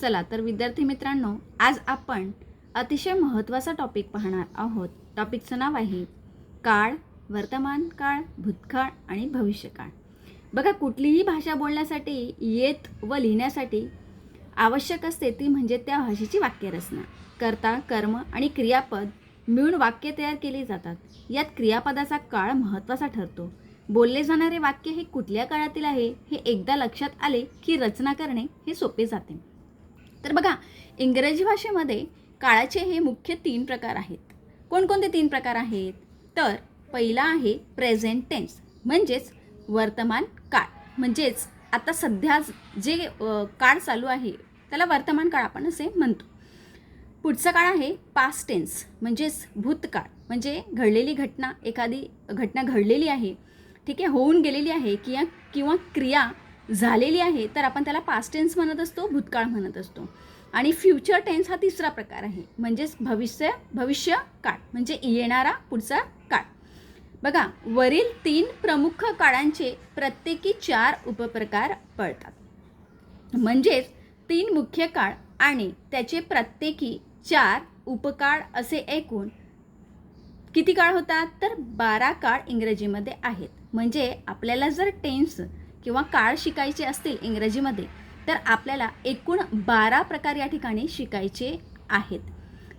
चला तर विद्यार्थी मित्रांनो आज आपण अतिशय महत्त्वाचा टॉपिक पाहणार आहोत. टॉपिकचं नाव आहे काळ वर्तमान काळ भूतकाळ आणि भविष्यकाळ. बघा कुठलीही भाषा बोलण्यासाठी येत व लिहिण्यासाठी आवश्यक असते ती म्हणजे त्या भाषेची वाक्यरचना. कर्ता कर्म आणि क्रियापद मिळून वाक्य तयार केली जातात. यात क्रियापदाचा काळ महत्त्वाचा ठरतो. बोलले जाणारे वाक्य हे कुठल्या काळातील आहे हे एकदा लक्षात आले की रचना करणे हे सोपे जाते. तर बघा इंग्रजी भाषेमध्ये काळाचे हे मुख्य तीन प्रकार आहेत. कोणकोणते तीन प्रकार आहेत? तर पहिला आहे प्रेझेंट टेन्स म्हणजेच वर्तमान काळ. म्हणजेच आता सध्या जे काळ चालू आहे त्याला वर्तमान काळ आपण असे म्हणतो. पुढचा काळ आहे पास्ट टेन्स म्हणजेच भूतकाळ. म्हणजे घडलेली घटना एखादी घटना घडलेली आहे ठीक आहे होऊन गेलेली आहे किंवा किंवा क्रिया झालेली आहे तर आपण त्याला पास्ट टेन्स म्हणत असतो भूतकाळ म्हणत असतो. आणि फ्युचर टेन्स हा तिसरा प्रकार आहे. म्हणजेच भविष्य भविष्य काळ. म्हणजे येणारा पुढचा काळ. बघा वरील तीन प्रमुख काळांचे प्रत्येकी चार उपप्रकार पडतात म्हणजेच तीन मुख्य काळ आणि त्याचे प्रत्येकी चार उपकाळ असे एकूण किती काळ होतात? तर बारा काळ इंग्रजीमध्ये आहेत. म्हणजे आपल्याला जर टेन्स किंवा काळ शिकायचे असतील इंग्रजीमध्ये तर आपल्याला एकूण बारा प्रकार या ठिकाणी शिकायचे आहेत.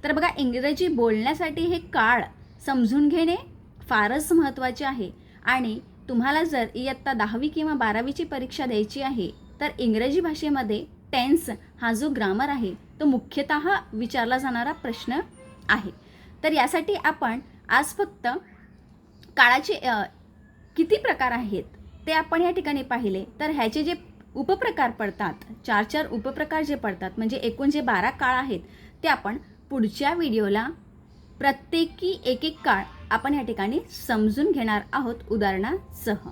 तर बघा इंग्रजी बोलण्यासाठी हे काळ समजून घेणे फारच महत्त्वाचे आहे. आणि तुम्हाला जर इयत्ता दहावी किंवा बारावीची परीक्षा द्यायची आहे तर इंग्रजी भाषेमध्ये टेन्स हा जो ग्रामर आहे तो मुख्यतः विचारला जाणारा प्रश्न आहे. तर यासाठी आपण आज फक्त काळाचे किती प्रकार आहेत? ते आपण या ठिकाणी पाहिले तर ह्याचे जे उपप्रकार पडतात चार चार उपप्रकार जे पडतात म्हणजे एकूण जे बारा काळ आहेत ते आपण पुढच्या व्हिडिओला प्रत्येकी एक एक काळ आपण या ठिकाणी समजून घेणार आहोत उदाहरणासह.